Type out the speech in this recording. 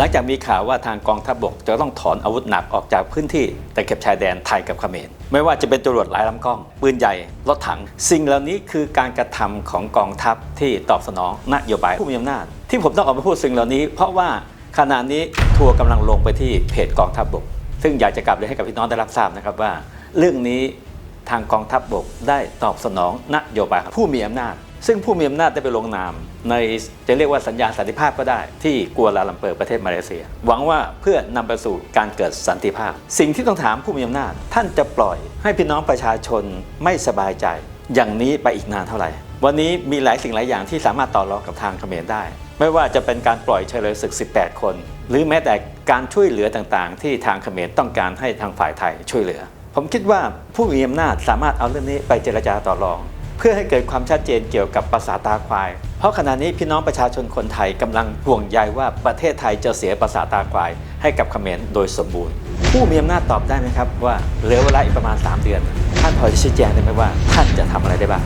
หลังจากมีข่าวว่าทางกองทัพบกจะต้องถอนอาวุธหนักออกจากพื้นที่ตะเข็บชายแดนไทยกับเขมรไม่ว่าจะเป็นจรวดหลายลำกล้อง ปืนใหญ่รถถัง สิ่งเหล่านี้คือการกระทำของกองทัพที่ตอบสนองนโยบายผู้มีอำนาจ ที่ผมต้องออกมาพูดสิ่งเหล่านี้ เพราะว่าขณะนี้ทัวร์กำลังลงไปที่เพจกองทัพบกซึ่งอยากจะกลับเรียให้กับพี่น้องได้รับทราบนะครับว่า เรื่องนี้ทางกองทัพบกได้ตอบสนองนโยบายผู้มีอำนาจ ซึ่งผู้มีอำนาจได้ไปลงนาม ในจะเรียกว่าสัญญาสันติภาพก็ได้ ที่กัวลาลัมเปอร์ประเทศมาเลเซีย หวังว่าเพื่อนำไปสู่การเกิดสันติภาพ สิ่งที่ต้องถามผู้มีอำนาจ ท่านจะปล่อยให้พี่น้องประชาชนไม่สบายใจ อย่างนี้ไปอีกนานเท่าไหร่ วันนี้มีหลายสิ่งหลายอย่างที่สามารถต่อรองกับทางเขมรได้ ไม่ว่าจะเป็นการปล่อยเฉลยศึก 18 คน หรือแม้แต่การช่วยเหลือต่างๆ ที่ทางเขมรต้องการให้ทางฝ่ายไทยช่วยเหลือ ผมคิดว่าผู้มีอำนาจสามารถเอาเรื่องนี้ไปเจรจาต่อรอง เพื่อให้เกิดความชัดเจนเกี่ยวกับภาษาตาควาย เพราะขณะนี้พี่น้องประชาชนคนไทยกำลังห่วงใยว่าประเทศไทยจะเสียภาษาตาควาย ให้กับเขมรโดยสมบูรณ์ ผู้มีอำนาจตอบได้ไหมครับว่าเหลือเวลาอีกประมาณ 3 เดือน ท่านพอจะชี้แจงได้ไหมว่า ท่านจะทำอะไรได้บ้าง